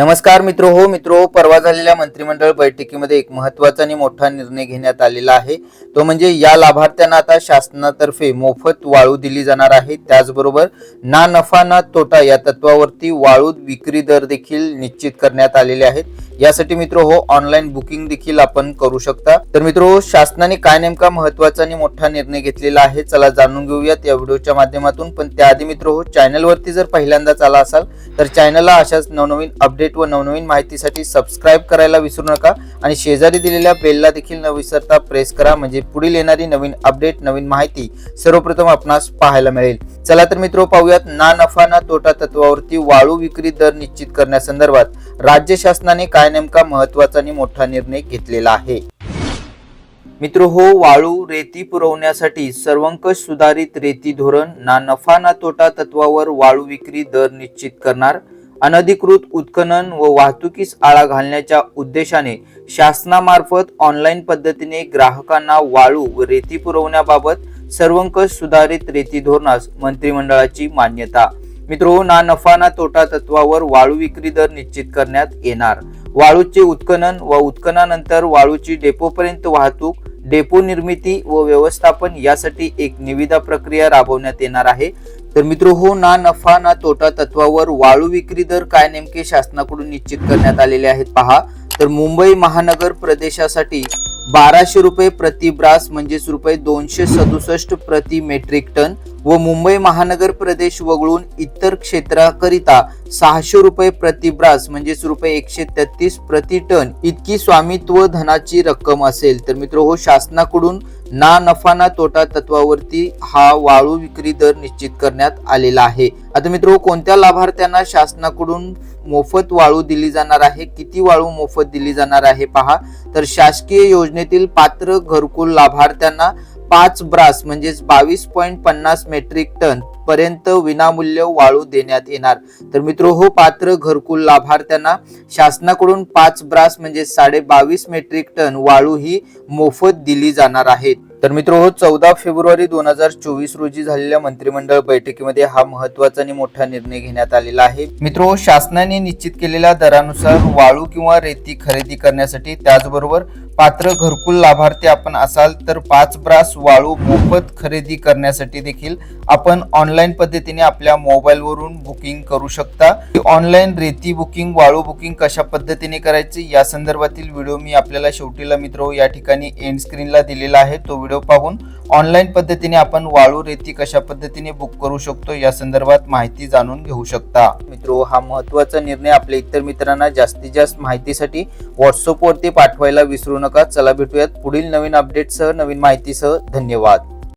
नमस्कार मित्र हो मित्र परवा झालेल्या मंत्रिमंडळ बैठकीमध्ये एक महत्त्वाचा आणि मोठा निर्णय घेण्यात आलेला आहे. तो म्हणजे या लाभार्थ्यांना आता शासनातर्फे मोफत वाळू दिली जाणार आहे. त्याचबरोबर ना नफा ना तोटा या तत्वावरती वाळू विक्री दर देखील निश्चित करण्यात आलेले आहेत. यासाठी मित्र हो ऑनलाईन बुकिंग देखील आपण करू शकता. तर मित्र हो शासनाने काय नेमका महत्त्वाचा आणि मोठा निर्णय घेतलेला आहे चला जाणून घेऊयात या व्हिडिओच्या माध्यमातून. पण त्याआधी मित्र हो चॅनलवरती जर पहिल्यांदाच आला असाल तर चॅनलला अशाच नवनवीन अपडेट व नवनवीन माहितीसाठी सबस्क्राईब करायला विसरू नका. आणि शेजारी दिलेल्या बेलला देखील न विसरता प्रेस करा. म्हणजे पुढील येणारी नवीन अपडेट नवीन माहिती सर्वप्रथम आपणास पाहायला मिळेल. चला तर मित्र पाहूयात ना नफा ना तोटा तत्वावरती वाळू विक्री दर निश्चित करण्यासंदर्भात राज्य शासनाने काय नेमका महत्त्वाचा आणि मोठा निर्णय घेतलेला आहे? मित्र हो वाळू रेती पुरवण्यासाठी सर्वंकष सुधारित रेती धोरण ना नफा ना तोटा तत्वावर वाळू विक्री दर निश्चित करणार अनधिकृत उत्खनन व वाहतुकीस आळा घालण्याच्या उद्देशाने शासनामार्फत ऑनलाईन पद्धतीने ग्राहकांना वाळू व रेती पुरवण्याबाबत सर्वंकष सुधारित रेती धोरणास मंत्रिमंडळाची मान्यता. मित्रो ना नफा ना तोटा तत्वावर वाळू विक्री दर निश्चित करण्यात येणार. वाळूचे उत्खनन व उत्खननानंतर वाळूची डेपोपर्यंत वाहतूक डेपो निर्मिती व व्यवस्थापन यासाठी एक निविदा प्रक्रिया राबवण्यात येणार आहे. तर मित्र हो ना नफा ना तोटा तत्वावर वाळू विक्री दर काय नेमके शासनाकडून निश्चित करण्यात आलेले आहेत पहा. तर मुंबई महानगर प्रदेशासाठी बाराशे रुपये प्रति ब्रास म्हणजेच रुपये दोनशे सदुसष्ट प्रति मेट्रिक टन व मुंबई महानगर प्रदेश वगळून इतर क्षेत्राकरिता सहाशे रुपये प्रति ब्रास म्हणजेच रुपये एकशे तेहतीस प्रति टन इतकी स्वामित्व धनाची रक्कम असेल. तर मित्र हो शासनाकडून ना नफा ना तोटा तत्वावरती हा वाळू विक्री दर निश्चित करण्यात आलेला आहे. आता मित्र कोणत्या लाभार्थ्यांना शासनाकडून मोफत वाळू दिली जाणार आहे? किती वाळू मोफत दिली जाणार आहे पहा. तर शासकीय योजनेतील पात्र घरकुल लाभार्थ्यांना पाच ब्रास म्हणजेच बावीस पॉईंट पन्नास मेट्रिक टन पर्यंत विनामूल्य वाळू देण्यात येणार. तर मित्र हो पात्र घरकुल लाभार्थ्यांना शासनाकडून पाच ब्रास म्हणजे साडे बावीस मेट्रिक टन वाळू ही मोफत दिली जाणार आहे. तर मित्र हो चौदा फेब्रुवारी दोन हजार चोवीस रोजी झालेल्या मंत्रिमंडळ बैठकीमध्ये हा महत्त्वाचा आणि मोठा निर्णय घेण्यात आलेला आहे. मित्र हो शासनाने निश्चित केलेल्या दरानुसार वाळू किंवा रेती खरेदी करण्यासाठी त्याचबरोबर पात्र घरकुल लाभार्थी आपण असाल तर पाच ब्रास वाळू मोफत खरेदी करण्यासाठी देखील आपण ऑनलाईन पद्धतीने आपल्या मोबाईलवरून बुकिंग करू शकता. ऑनलाईन रेती बुकिंग वाळू बुकिंग कशा पद्धतीने करायची या संदर्भातील व्हिडिओ मी आपल्याला शेवटीला मित्र या ठिकाणी एंड स्क्रीनला दिलेला आहे. तो व्हिडिओ पाहून ऑनलाईन पद्धतीने आपण वाळू रेती कशा पद्धतीने बुक करू शकतो या संदर्भात माहिती जाणून घेऊ शकता. मित्र हा महत्त्वाचा निर्णय आपल्या इतर मित्रांना जास्तीत जास्त माहितीसाठी व्हॉट्सअपवरती पाठवायला विसरू नका. चला भेटूयात पुढील नवीन अपडेटसह नवीन माहितीसह. धन्यवाद.